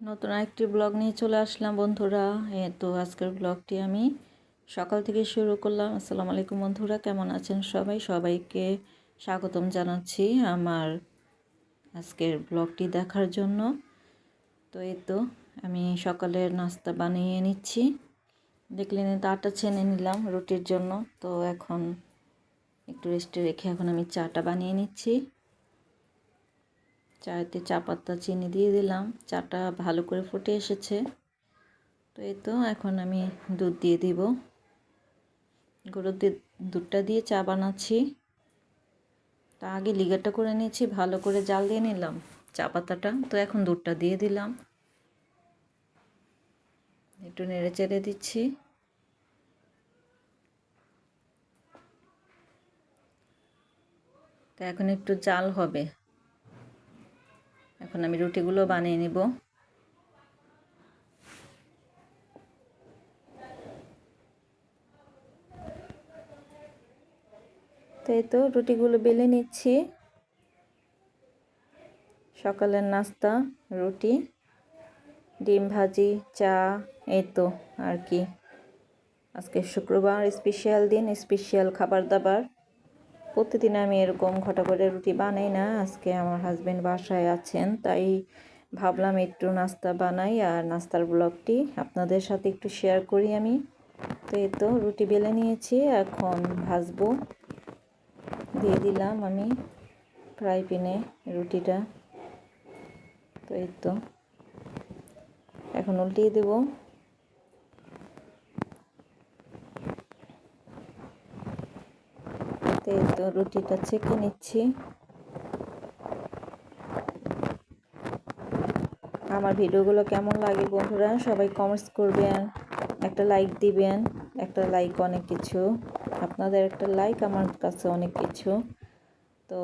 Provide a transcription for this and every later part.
নতুন একটি ব্লগ নিয়ে চলে আসলাম বন্ধুরা। এ তো আজকের ব্লগটি আমি সকাল থেকে শুরু করলাম। আসসালামু আলাইকুম বন্ধুরা, কেমন আছেন সবাই? সবাইকে স্বাগতম জানাচ্ছি আমার আজকের ব্লগটি দেখার জন্য। তো এই তো আমি সকালের নাস্তা বানিয়ে নিচ্ছি। দেখলেন তো আটা ছেনে নিলাম রুটির জন্য। তো এখন একটু রেস্টে রেখে এখন আমি চাটা বানিয়ে নিচ্ছি। চায়েতে চা পাতা চিনি দিয়ে দিলাম। চাটা ভালো করে ফুটে এসেছে। তো এই তো এখন আমি দুধ দিয়ে দিব। গরুর দুধটা দিয়ে চা বানাচ্ছি। তা আগে লিগারটা করে নিয়েছি, ভালো করে জাল দিয়ে নিলাম চা পাতাটা। তো এখন দুধটা দিয়ে দিলাম। একটু নেড়ে চেড়ে দিচ্ছি। তা এখন একটু জাল হবে। এখন আমি রুটিগুলো বানিয়ে নিব। তাই তো রুটিগুলো বেলে নিচ্ছি। সকালের নাস্তা, রুটি, ডিম ভাজি, চা, এই তো আর কি। আজকে শুক্রবার স্পেশাল দিন স্পেশাল খাবার দাবার প্রতিদিন আমি এরকম ঘটা করে রুটি বানাই না। আজকে আমার হাজব্যান্ড বাসায় আছেন, তাই ভাবলাম একটু নাস্তা বানাই আর নাস্তার ব্লগটি আপনাদের সাথে একটু শেয়ার করি আমি। তো এই তো রুটি বেলে নিয়েছি, এখন ভাজবো। দিয়ে দিলাম আমি ফ্রাই প্যানে রুটিটা। তো এই তো, এখন উল্টিয়ে দেবো। এই তো রুটিটা ছেঁকে নিচ্ছি। আমার ভিডিওগুলো কেমন লাগে বন্ধুরা, সবাই কমেন্টস করবেন, একটা লাইক দিবেন, একটা লাইক অনেক কিছু, আপনাদের একটা লাইক আমার কাছে অনেক কিছু। তো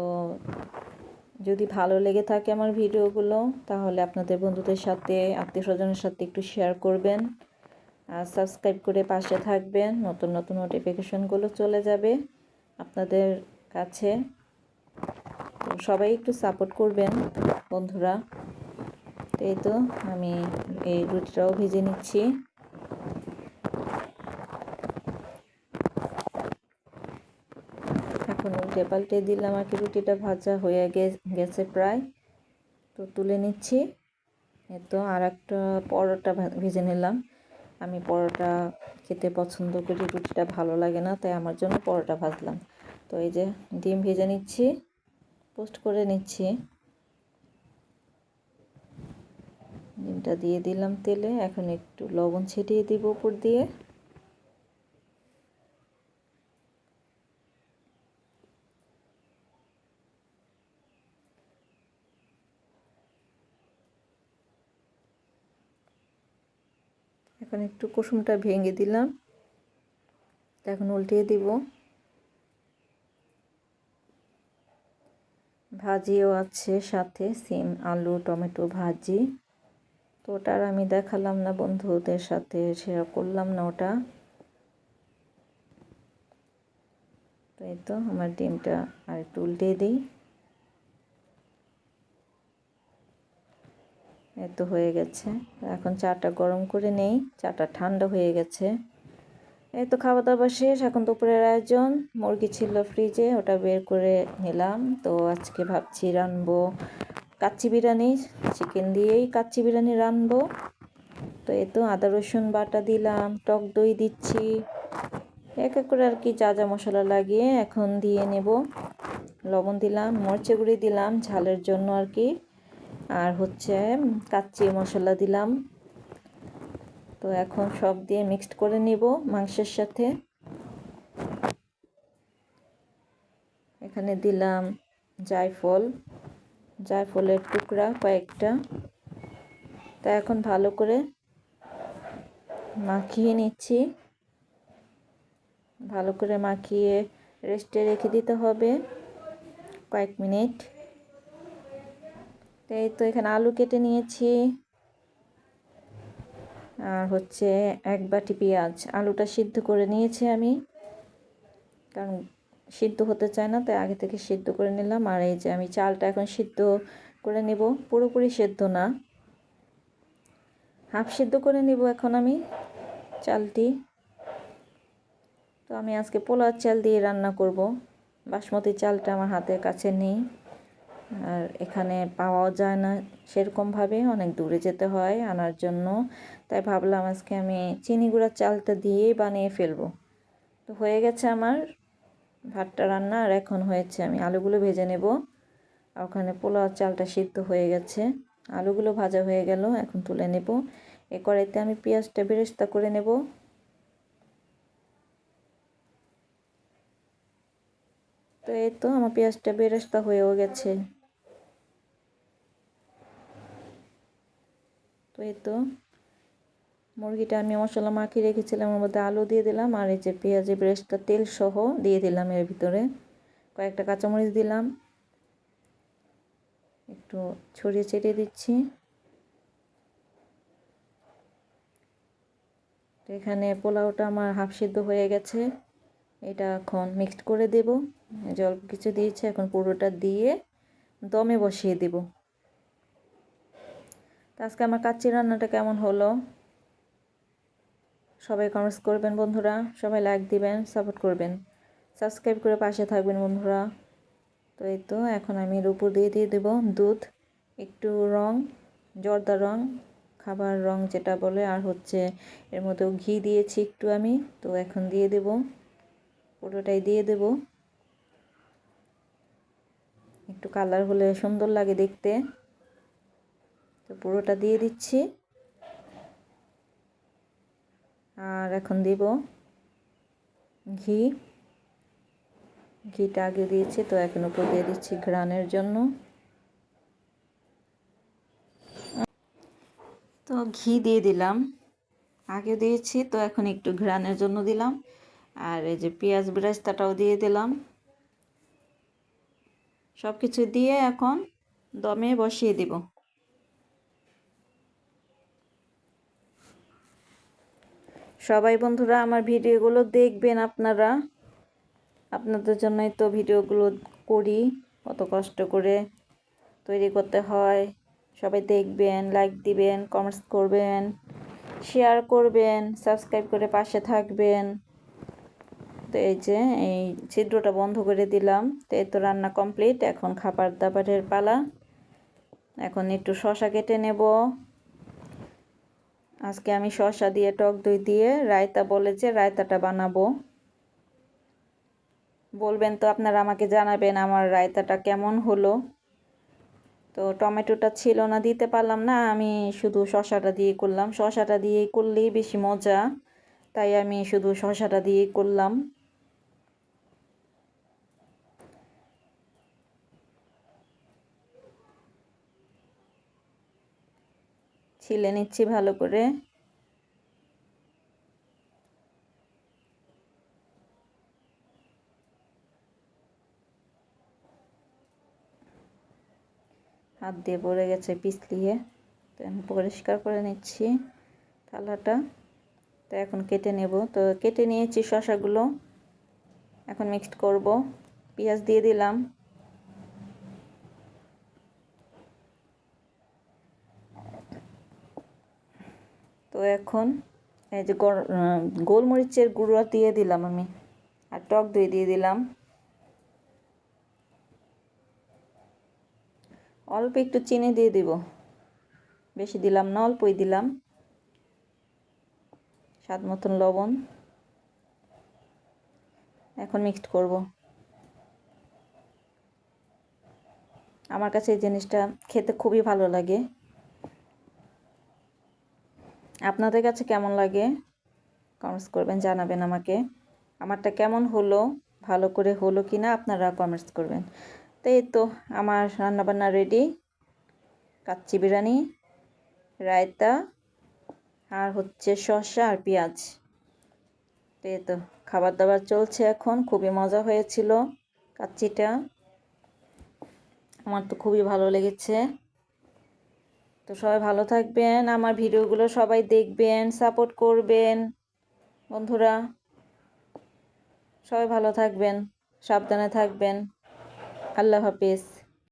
যদি ভালো লেগে থাকে আমার ভিডিওগুলো, তাহলে আপনাদের বন্ধুদের সাথে, আত্মীয় স্বজনের সাথে একটু শেয়ার করবেন, আর সাবস্ক্রাইব করে পাশে থাকবেন, নতুন নতুন নোটিফিকেশনগুলো চলে যাবে। আপনাদের কাছে। সবাই একটু সাপোর্ট করবেন, বন্ধুরা। এই তো আমি এই রুটিটাও ভেজে নিচ্ছি। এখন উল্টে পাল্টে দিলাম আর কি, রুটিটা ভাজা হয়ে গেছে প্রায়। তো তুলে নিচ্ছি। তো আর একটা পরোটা ভেজে নিলাম। আমি পরোটা খেতে পছন্দ করি, রুটিটা ভালো লাগে না, তাই আমার জন্য পরোটা ভাজলাম। তো এই যে ডিম ভেজে নিচ্ছি, পোস্ট করে নিচ্ছি। ডিমটা দিয়ে দিলাম তেলে, এখন একটু লবণ ছিটিয়ে দিব উপর দিয়ে। এখন একটু কুসুমটা ভেঙে দিলাম। এখন উল্টিয়ে দিব। ভাজিও আছে সাথে সিম আলু, টমেটো ভাজি। তো ওটার আমি দেখালাম না বন্ধুদের সাথে শেয়ার করলাম না ওটা। তো এই তো, আমার ডিমটা আর একটু উল্টে দিই। এত হয়ে গেছে। এখন চাটা গরম করে নেই, চাটা ঠান্ডা হয়ে গেছে। এই তো খাওয়া দাওয়া শেষ, এখন দুপুরের আয়োজন। মুরগি ছিল ফ্রিজে, ওটা বের করে নিলাম। তো আজকে ভাবছি রানবো কাচ্চি বিরিয়ানি, চিকেন দিয়েই কাচ্চি বিরিয়ানি রানবো। তো এই তো আদা, রসুন বাটা দিলাম, টক দই দিচ্ছি। এক এক করে আর কি যা যা মশলা লাগিয়ে এখন দিয়ে নেব। লবণ দিলাম মরচে গুঁড়ি দিলাম, ঝালের জন্য আর কি। আর হচ্ছে কাচ্চি মশলা দিলাম। তো এখন সব দিয়ে মিক্সড করে নিব মাংসের সাথে। এখানে দিলাম জায়ফল। জায়ফলের টুকরা কয়েকটা। তা এখন ভালো করে মাখিয়ে নিচ্ছি। ভালো করে মাখিয়ে রেস্টে রেখে দিতে হবে কয়েক মিনিট। এই তো এখানে আলু কেটে নিয়েছি। আর হচ্ছে এক বাটি পেঁয়াজ। আলুটা সিদ্ধ করে নিয়েছি আমি। কারণ সিদ্ধ হতে চায় না, তাই আগে থেকে সিদ্ধ করে নিলাম। আর এই যে আমি চালটা এখন সিদ্ধ করে নেব। পুরোপুরি সেদ্ধ না। হাফ সিদ্ধ করে নিব এখন আমি চালটি। তো আমি আজকে পোলার চাল দিয়ে রান্না করব। বাসমতি চালটা আমার হাতের কাছে নেই। আর এখানে পাওয়াও যায় না। সেরকমভাবে অনেক দূরে যেতে হয় আনার জন্য। তাই ভাবলাম আজকে আমি চিনি গুঁড়ার চালটা দিয়েই বানিয়ে ফেলব। তো হয়ে গেছে আমার ভাতটা রান্না, আর এখন হয়েছে আমি আলুগুলো ভেজে নেব। আর ওখানে পোলাও চালটা সিদ্ধ হয়ে গেছে। আলুগুলো ভাজা হয়ে গেল, এখন তুলে নেব। এ কড়াইতে আমি পেঁয়াজটা বেরেস্তা করে নেব। তো এই তো আমার পেঁয়াজটা বেরেস্তা হয়েও গেছে। তো এই তো মুরগিটা আমি মশলা মাখিয়ে রেখেছিলাম, ওর মধ্যে আলু দিয়ে দিলাম আর এই যে পেঁয়াজের ব্রেস্টটা তেল সহ দিয়ে দিলাম এর ভিতরে। কয়েকটা কাঁচামরিচ দিলাম। একটু ছড়িয়ে ছিটিয়ে দিচ্ছি। তো এখানে পোলাওটা আমার হাফ সিদ্ধ হয়ে গেছে। এটা এখন মিক্সড করে দেব। জল কিছু দিয়েছে, এখন পুরোটা দিয়ে দমে বসিয়ে দেব। তো আজকে আমার কাচ্চি রান্নাটা কেমন হলো? সবাই কমেন্টস করবেন বন্ধুরা, সবাই লাইক দিবেন সাপোর্ট করবেন। সাবস্ক্রাইব করে পাশে থাকবেন বন্ধুরা। তো এই তো, এখন আমি এর উপর দিয়ে দিয়ে দেবো দুধ, একটু রং, জর্দা রং, খাবার রং যেটা বলে, আর হচ্ছে এর মধ্যেও ঘি দিয়েছি একটু আমি, তো এখন দিয়ে দেব, পুরোটাই দিয়ে দেব। একটু কালার হলে সুন্দর লাগে দেখতে। তো পুরোটা দিয়ে দিচ্ছি। আর এখন দিব ঘি। ঘিটা আগে দিয়েছি, তো এখন উপর দিয়ে দিচ্ছি ঘ্রাণের জন্য। তো ঘি দিয়ে দিলাম। আগে দিয়েছি, তো এখন একটু ঘ্রাণের জন্য দিলাম। আর এই যে পেঁয়াজ ব্রেস্তাটাও দিয়ে দিলাম। সব কিছু দিয়ে এখন দমে বসিয়ে দিব। সবাই বন্ধুরা, আমার ভিডিওগুলো দেখবেন আপনারা। আপনাদের জন্যই তো ভিডিওগুলো করি, কত কষ্ট করে তৈরি করতে হয়। সবাই দেখবেন লাইক দিবেন কমেন্টস করবেন শেয়ার করবেন সাবস্ক্রাইব করে পাশে থাকবেন। তো এই যে, এই ছিদ্রটা বন্ধ করে দিলাম। তো এই তো রান্না কমপ্লিট এখন খাবার দাবারের পালা। এখন একটু শশা কেটে নেব। আজকে আমি শসা দিয়ে, টক দই দিয়ে রায়তা বলে যে রায়তাটা বানাবো। বলবেন তো আপনারা আমাকে জানাবেন আমার রায়তাটা কেমন হলো। তো টমেটোটা ছিল না, দিতে পারলাম না, আমি শুধু শসাটা দিয়ে করলাম। শসাটা দিয়ে করলেই বেশি মজা, তাই আমি শুধু শসাটা দিয়ে করলাম। ছিলে নিচ্ছি ভালো করে। হাত দিয়ে পড়ে গেছে পিছলিয়ে, তো আমি পরিষ্কার করে নিচ্ছি থালাটা। তো এখন কেটে নেব। তো কেটে নিয়েছি শশাগুলো। এখন মিক্সড করব। পেঁয়াজ দিয়ে দিলাম। তো এখন এই যে গোলমরিচের গুঁড়ো দিয়ে দিলাম আমি। আর টক দই দিয়ে দিলাম। অল্প একটু চিনি দিয়ে দিব। বেশি দিলাম না, অল্পই দিলাম। স্বাদ মতন লবণ। এখন মিক্সড করব। আমার কাছে এই জিনিসটা খেতে খুবই ভালো লাগে। আপনাদের কাছে কেমন লাগে? কমেন্টস করবেন, জানাবেন আমাকে। আমারটা কেমন হলো? ভালো করে হলো কি না আপনারা কমেন্টস করবেন। তো এই তো আমার রান্নাবান্না রেডি কাচ্চি বিরিয়ানি, রায়তা, আর হচ্ছে শসা আর পেঁয়াজ। তো এই তো খাবার দাবার চলছে এখন, খুবই মজা হয়েছিল কাচ্চিটা। আমার তো খুবই ভালো লেগেছে। তো সবাই ভালো থাকবেন, আমার ভিডিওগুলো সবাই দেখবেন সাপোর্ট করবেন। বন্ধুরা, সবাই ভালো থাকবেন, সাবধানে থাকবেন। আল্লাহ হাফিজ।